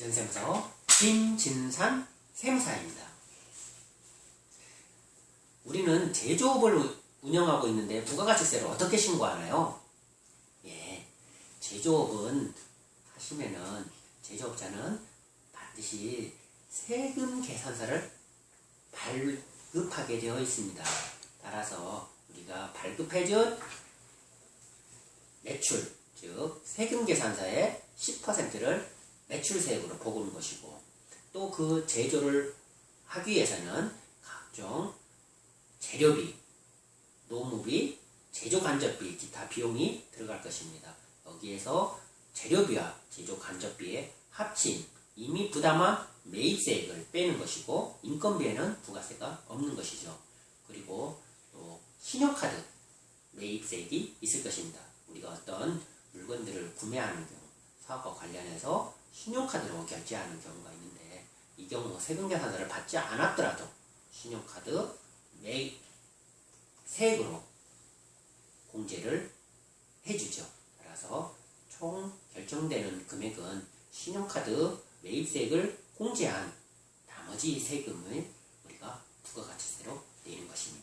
대전세무서 김진산 세무사입니다. 우리는 제조업을 운영하고 있는데 부가가치세를 어떻게 신고하나요? 예, 제조업은 하시면은 제조업자는 반드시 세금 계산서를 발급하게 되어 있습니다. 따라서 우리가 발급해준 매출, 즉 세금 계산서의 10%를 매출세액으로 보고는 것이고 또 그 제조를 하기 위해서는 각종 재료비, 노무비, 제조 간접비, 기타 비용이 들어갈 것입니다. 여기에서 재료비와 제조 간접비의 합친 이미 부담한 매입세액을 빼는 것이고 인건비에는 부가세가 없는 것이죠. 그리고 또 신용카드 매입세액이 있을 것입니다. 우리가 어떤 물건들을 구매하는 경우 사업과 관련해서 신용카드로 결제하는 경우가 있는데 이 경우 세금 계산서를 받지 않았더라도 신용카드 매입 세액으로 공제를 해주죠. 따라서 총 결정되는 금액은 신용카드 매입세액을 공제한 나머지 세금을 우리가 부가가치세로 내는 것입니다.